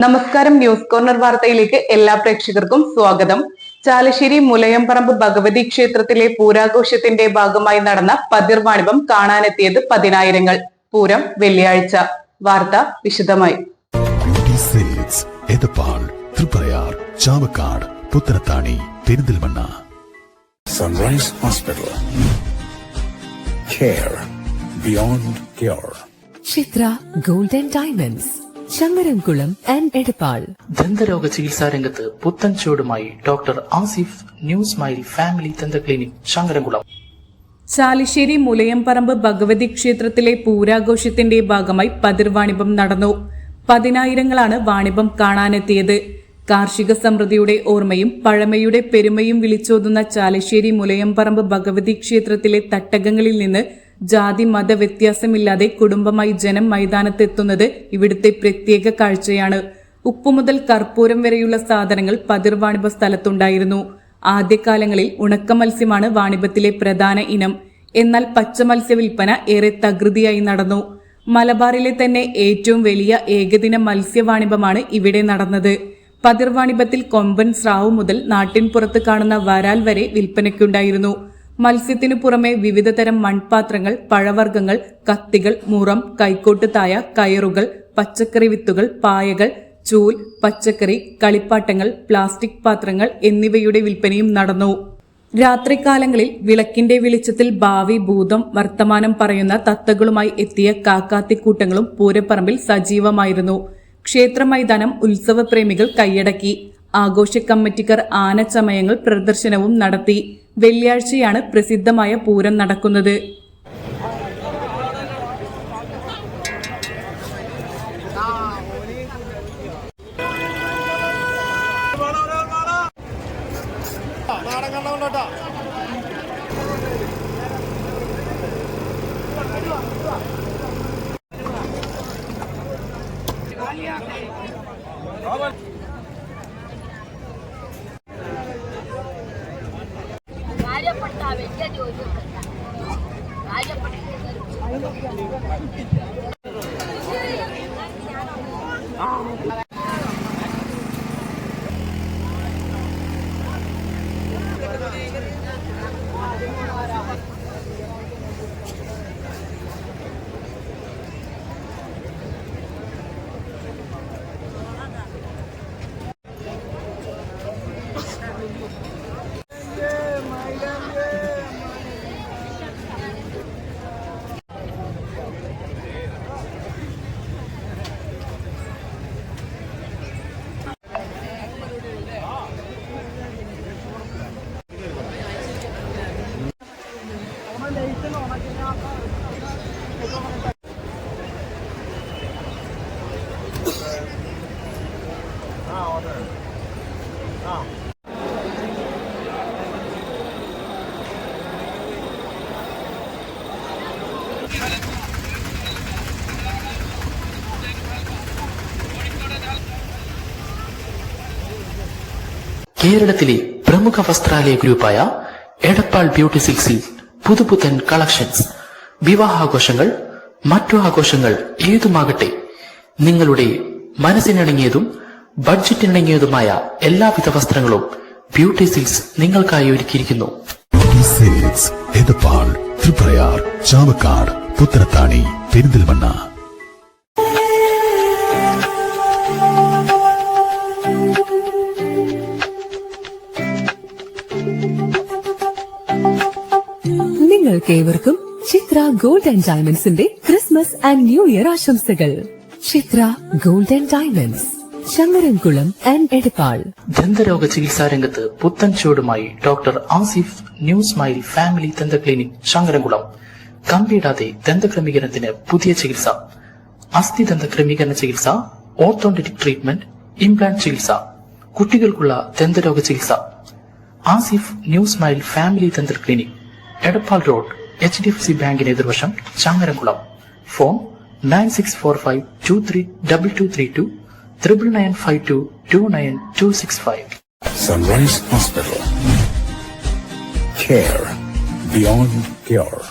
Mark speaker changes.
Speaker 1: നമസ്കാരം news corner വാർത്തയിലേക്ക് എല്ലാ പ്രേക്ഷകർക്കും സ്വാഗതം. ചാലശ്ശേരി മുലയംപറമ്പ് ഭഗവതി ക്ഷേത്രത്തിലെ പൂരാഘോഷത്തിന്റെ ഭാഗമായി നടന്ന പതിർവാണിഭം കാണാനെത്തിയത് പതിനായിരങ്ങൾ. പൂരം വെള്ളിയാഴ്ച. വാർത്ത വിശദമായി.
Speaker 2: Triprayar Chavakkad Puthanathani Perinthalmanna
Speaker 3: sunrise hospital care beyond care
Speaker 4: Chitra golden diamonds Changaramkulam and Edappal.
Speaker 5: ദന്തരോഗ ചികിത്സാ രംഗത്ത് പുത്തൻ ചുവടുമായി doctor Asif new smile family ദന്ത ക്ലിനിക് ശങ്കരൻകുളം.
Speaker 1: ചാലിശ്ശേരി മുലയംപറമ്പ് ഭഗവതി ക്ഷേത്രത്തിലെ പൂരാഘോഷത്തിന്റെ ഭാഗമായി പതിർവാണിഭം നടന്നു. പതിനായിരങ്ങളാണ് വാണിഭം കാണാനെത്തിയത്. കാർഷിക സമൃദ്ധിയുടെ ഓർമ്മയും പഴമയുടെ പെരുമയും വിളിച്ചോതുന്ന ചാലശ്ശേരി മുലയംപറമ്പ് ഭഗവതി ക്ഷേത്രത്തിലെ തട്ടകങ്ങളിൽ നിന്ന് ജാതി മത വ്യത്യാസമില്ലാതെ കുടുംബമായി ജനം മൈതാനത്തെത്തുന്നത് ഇവിടുത്തെ പ്രത്യേക കാഴ്ചയാണ്. ഉപ്പു മുതൽ കർപ്പൂരം വരെയുള്ള സാധനങ്ങൾ പതിർവാണിഭ സ്ഥലത്തുണ്ടായിരുന്നു. ആദ്യകാലങ്ങളിൽ ഉണക്ക മത്സ്യമാണ് വാണിഭത്തിലെ പ്രധാന ഇനം. എന്നാൽ പച്ച മത്സ്യ വിൽപ്പന ഏറെ തകൃതിയായി നടന്നു. മലബാറിലെ തന്നെ ഏറ്റവും വലിയ ഏകദിന മത്സ്യവാണിഭമാണ് ഇവിടെ നടന്നത്. പതിർവാണിഭത്തിൽ കൊമ്പൻ സ്രാവ് മുതൽ നാട്ടിൻപുറത്ത് കാണുന്ന വരാൽ വരെ വിൽപ്പനയ്ക്കുണ്ടായിരുന്നു. മത്സ്യത്തിനു പുറമെ വിവിധതരം മൺപാത്രങ്ങൾ പഴവർഗങ്ങൾ കത്തികൾ മുറം കൈക്കോട്ട് തായ കയറുകൾ പച്ചക്കറി വിത്തുകൾ പായകൾ ചൂൽ പച്ചക്കറി കളിപ്പാട്ടങ്ങൾ പ്ലാസ്റ്റിക് പാത്രങ്ങൾ എന്നിവയുടെ വിൽപ്പനയും നടന്നു. രാത്രികാലങ്ങളിൽ വിളക്കിന്റെ വെളിച്ചത്തിൽ ഭാവി ഭൂതം വർത്തമാനം പറയുന്ന തത്തകളുമായി എത്തിയ കാക്കാത്തിക്കൂട്ടങ്ങളും പൂരപ്പറമ്പിൽ സജീവമായിരുന്നു. ക്ഷേത്ര മൈതാനം ഉത്സവപ്രേമികൾ കൈയടക്കി. ആഘോഷ കമ്മിറ്റിക്കാർ ആനച്ചമയങ്ങൾ പ്രദർശനവും നടത്തി. വെള്ളിയാഴ്ചയാണ് പ്രസിദ്ധമായ പൂരം നടക്കുന്നത്.
Speaker 6: ભાજપ
Speaker 5: കേരളത്തിലെ പ്രമുഖ വസ്ത്രാലയ ഗ്രൂപ്പായ എടപ്പാൾ ബ്യൂട്ടി സിൽക്സിൽ പുതുപുത്തൻ കളക്ഷൻസ്. വിവാഹാഘോഷങ്ങൾ മറ്റു ആഘോഷങ്ങൾ ഏതുമാകട്ടെ നിങ്ങളുടെ മനസ്സിനിണങ്ങിയതും ബഡ്ജറ്റിനിണങ്ങിയതുമായ എല്ലാവിധ വസ്ത്രങ്ങളും ബ്യൂട്ടി സിൽസ് നിങ്ങൾക്കായി ഒരുക്കിയിരിക്കുന്നു.
Speaker 2: തൃപ്രയാർ ചാവക്കാട് പുത്തനത്താണി പെരിന്തൽമണ്ണ.
Speaker 4: നിങ്ങൾക്കേവർക്കും ചിത്ര ഗോൾഡ് ആൻഡ് ഡയമണ്ട്സിന്റെ ക്രിസ്മസ് ആൻഡ് ന്യൂ ഇയർ ആശംസകൾ. Chitra gold and diamonds Changaramkulam and Edappal.
Speaker 5: ദന്തരോഗ ചികിത്സാ രംഗത്ത് പുത്തൻ ചുവടുമായി doctor Asif new smile family ദന്ത ക്ലിനിക് ശങ്കരൻകുളം. കമ്പിയിടാതെ ദന്തക്രമീകരണത്തിന് പുതിയ ചികിത്സ. അസ്ഥി ദന്ത ക്രമീകരണ ചികിത്സ ഓർത്തോണ്ടിക് ട്രീറ്റ്മെന്റ് ഇംപ്ലാന്റ് ചികിത്സ. കുട്ടികൾക്കുള്ള ദന്തരോഗ ചികിത്സ. ആസിഫ് ന്യൂ സ്മൈൽ ഫാമിലി ദന്ത clinic Edappal road H D F C ബാങ്കിന് എതിർവശം Changaramkulam phone nine six four five two three double two three two Triple nine five two two nine two six five
Speaker 3: Sunrise Hospital. Care beyond cure.